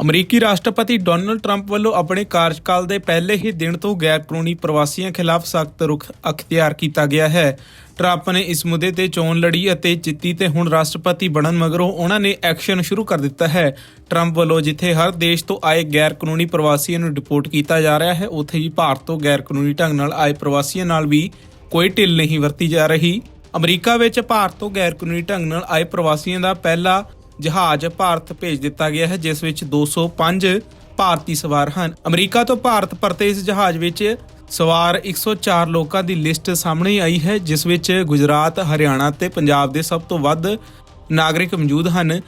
ਅਮਰੀਕੀ ਰਾਸ਼ਟਰਪਤੀ Donald Trump ਵੱਲੋਂ ਆਪਣੇ ਕਾਰਜਕਾਲ ਦੇ ਪਹਿਲੇ ਹੀ ਦਿਨ ਤੋਂ ਗੈਰ ਕਾਨੂੰਨੀ ਪ੍ਰਵਾਸੀਆਂ ਖਿਲਾਫ ਸਖਤ ਰੁਖ ਅਖਤਿਆਰ ਕੀਤਾ ਗਿਆ ਹੈ। ਟਰੰਪ ਨੇ ਇਸ ਮੁੱਦੇ ਤੇ ਚੋਣ ਲੜੀ ਅਤੇ ਜਿੱਤੀ ਤੇ ਹੁਣ ਰਾਸ਼ਟਰਪਤੀ ਬਣਨ ਮਗਰੋਂ ਉਹਨਾਂ ਨੇ ਐਕਸ਼ਨ ਸ਼ੁਰੂ ਕਰ ਦਿੱਤਾ ਹੈ। ਟਰੰਪ ਵੱਲੋਂ ਜਿੱਥੇ ਹਰ ਦੇਸ਼ ਤੋਂ ਆਏ ਗੈਰ ਕਾਨੂੰਨੀ ਪ੍ਰਵਾਸੀਆਂ ਨੂੰ ਡਿਪੋਰਟ ਕੀਤਾ ਜਾ ਰਿਹਾ ਹੈ, ਉੱਥੇ ਹੀ ਭਾਰਤ ਤੋਂ ਗੈਰ ਕਾਨੂੰਨੀ ਢੰਗ ਨਾਲ ਆਏ ਪ੍ਰਵਾਸੀਆਂ ਨਾਲ ਵੀ ਕੋਈ ਢਿੱਲ ਨਹੀਂ ਵਰਤੀ ਜਾ ਰਹੀ। ਅਮਰੀਕਾ ਵਿੱਚ ਭਾਰਤ ਤੋਂ ਗੈਰ ਕਾਨੂੰਨੀ ਢੰਗ ਨਾਲ ਆਏ ਪ੍ਰਵਾਸੀਆਂ ਦਾ ਪਹਿਲਾ ਜਹਾਜ਼ ਭਾਰਤ ਭੇਜ ਦਿੱਤਾ ਗਿਆ ਹੈ, ਜਿਸ ਵਿੱਚ 205 ਭਾਰਤੀ ਸਵਾਰ ਹਨ। ਅਮਰੀਕਾ ਤੋਂ ਭਾਰਤ ਪਰਤੇ ਇਸ ਜਹਾਜ਼ ਵਿੱਚ ਸਵਾਰ 104 ਲੋਕਾਂ ਦੀ ਲਿਸਟ ਸਾਹਮਣੇ ਆਈ ਹੈ, ਜਿਸ ਵਿੱਚ ਗੁਜਰਾਤ, ਹਰਿਆਣਾ ਤੇ ਪੰਜਾਬ ਦੇ ਸਭ ਤੋਂ ਵੱਧ ਨਾਗਰਿਕ ਮੌਜੂਦ ਹਨ।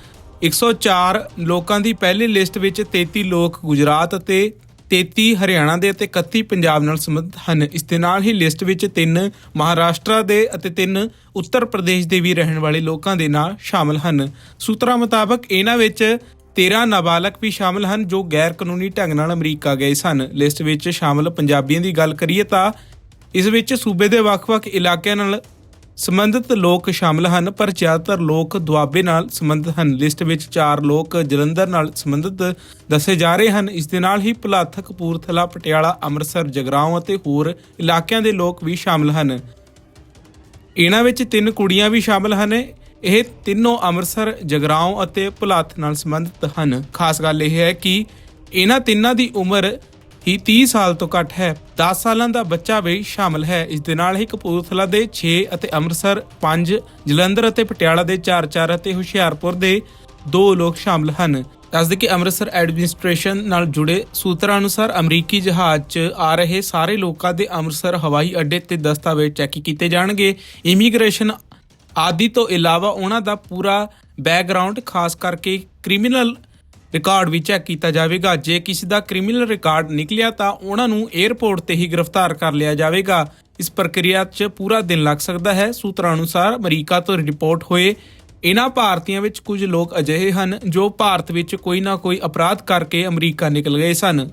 104 ਲੋਕਾਂ ਦੀ ਪਹਿਲੀ ਲਿਸਟ ਵਿੱਚ 33 ਲੋਕ ਗੁਜਰਾਤ ਅਤੇ 33 ਹਰਿਆਣਾ ਦੇ ਅਤੇ 31 ਪੰਜਾਬ ਨਾਲ ਸੰਬੰਧਿਤ ਹਨ। ਇਸ ਦੇ ਨਾਲ ਹੀ ਲਿਸਟ ਵਿੱਚ ਤਿੰਨ ਮਹਾਰਾਸ਼ਟਰ ਦੇ ਅਤੇ ਤਿੰਨ ਉੱਤਰ ਪ੍ਰਦੇਸ਼ ਦੇ ਵੀ ਰਹਿਣ ਵਾਲੇ ਲੋਕਾਂ ਦੇ ਨਾਂ ਸ਼ਾਮਲ ਹਨ। ਸੂਤਰਾਂ ਮੁਤਾਬਕ ਇਹਨਾਂ ਵਿੱਚ 13 ਨਾਬਾਲਗ ਵੀ ਸ਼ਾਮਲ ਹਨ, ਜੋ ਗੈਰ ਕਾਨੂੰਨੀ ਢੰਗ ਨਾਲ ਅਮਰੀਕਾ ਗਏ ਸਨ। ਲਿਸਟ ਵਿੱਚ ਸ਼ਾਮਲ ਪੰਜਾਬੀਆਂ ਦੀ ਗੱਲ ਕਰੀਏ ਤਾਂ ਇਸ ਵਿੱਚ ਸੂਬੇ ਦੇ ਵੱਖ-ਵੱਖ ਇਲਾਕਿਆਂ ਨਾਲ ਸੰਬੰਧਿਤ ਲੋਕ ਸ਼ਾਮਲ ਹਨ, ਪਰ ਜ਼ਿਆਦਾਤਰ ਲੋਕ ਦੁਆਬੇ ਨਾਲ ਸੰਬੰਧਿਤ ਹਨ। ਲਿਸਟ ਵਿੱਚ 4 ਲੋਕ ਜਲੰਧਰ ਨਾਲ ਸੰਬੰਧਿਤ ਦੱਸੇ ਜਾ ਰਹੇ ਹਨ। ਇਸ ਦੇ ਨਾਲ ਹੀ ਭੁਲੱਥ ਕਪੂਰਥਲਾ ਪਟਿਆਲਾ, ਅੰਮ੍ਰਿਤਸਰ, ਜਗਰਾਉਂ ਅਤੇ ਹੋਰ ਇਲਾਕਿਆਂ ਦੇ ਲੋਕ ਵੀ ਸ਼ਾਮਲ ਹਨ। ਇਹਨਾਂ ਵਿੱਚ ਤਿੰਨ ਕੁੜੀਆਂ ਵੀ ਸ਼ਾਮਲ ਹਨ। ਇਹ ਤਿੰਨੋਂ ਅੰਮ੍ਰਿਤਸਰ, ਜਗਰਾਉਂ ਅਤੇ ਭੁਲੱਥ ਨਾਲ ਸੰਬੰਧਿਤ ਹਨ। ਖਾਸ ਗੱਲ ਇਹ ਹੈ ਕਿ ਇਹਨਾਂ ਤਿੰਨਾਂ ਦੀ ਉਮਰ ਹੀ 30 ਸਾਲ ਤੋਂ ਘੱਟ ਹੈ। 10 ਸਾਲਾਂ ਦਾ ਬੱਚਾ ਵੀ ਸ਼ਾਮਲ ਹੈ। ਇਸ ਦੇ ਨਾਲ ਹੀ ਕਪੂਰਥਲਾ ਦੇ 6 ਅਤੇ ਅੰਮ੍ਰਿਤਸਰ 5 ਜਲੰਧਰ ਅਤੇ ਪਟਿਆਲਾ ਦੇ 4-4 ਅਤੇ ਹੁਸ਼ਿਆਰਪੁਰ ਦੇ 2 ਲੋਕ ਸ਼ਾਮਲ ਹਨ। ਦੱਸਦੇ ਕਿ ਅੰਮ੍ਰਿਤਸਰ ਐਡਮਿਨਿਸਟ੍ਰੇਸ਼ਨ ਨਾਲ ਜੁੜੇ ਸੂਤਰਾਂ ਅਨੁਸਾਰ ਅਮਰੀਕੀ ਜਹਾਜ਼ 'ਚ ਆ ਰਹੇ ਸਾਰੇ ਲੋਕਾਂ ਦੇ ਅੰਮ੍ਰਿਤਸਰ ਹਵਾਈ ਅੱਡੇ ਤੇ ਦਸਤਾਵੇਜ਼ ਚੈੱਕ ਕੀਤੇ ਜਾਣਗੇ। ਇਮੀਗ੍ਰੇਸ਼ਨ ਆਦਿ ਤੋਂ ਇਲਾਵਾ ਉਹਨਾਂ ਦਾ ਪੂਰਾ ਬੈਕਗ੍ਰਾਉਂਡ, ਖਾਸ ਕਰਕੇ ਕ੍ਰਿਮੀਨਲ ਰਿਕਾਰਡ ਵੀ ਚੈੱਕ ਕੀਤਾ ਜਾਵੇਗਾ। ਜੇ ਕਿਸੇ ਦਾ ਕ੍ਰਿਮੀਨਲ ਰਿਕਾਰਡ ਨਿਕਲਿਆ ਤਾਂ ਉਹਨਾਂ ਨੂੰ 에ਅਰਪੋਰਟ ਤੇ ਹੀ ਗ੍ਰਿਫਤਾਰ ਕਰ ਲਿਆ ਜਾਵੇਗਾ। ਇਸ ਪ੍ਰਕਿਰਿਆ 'ਚ ਪੂਰਾ ਦਿਨ ਲੱਗ ਸਕਦਾ ਹੈ। ਸੂਤਰਾਂ ਅਨੁਸਾਰ ਅਮਰੀਕਾ ਤੋਂ ਰਿਪੋਰਟ ਹੋਏ ਇਹਨਾਂ ਭਾਰਤੀਆਂ ਵਿੱਚ ਕੁਝ ਲੋਕ ਅਜਿਹੇ ਹਨ ਜੋ ਭਾਰਤ ਵਿੱਚ ਕੋਈ ਨਾ ਕੋਈ ਅਪਰਾਧ ਕਰਕੇ ਅਮਰੀਕਾ ਨਿਕਲ ਗਏ ਸਨ।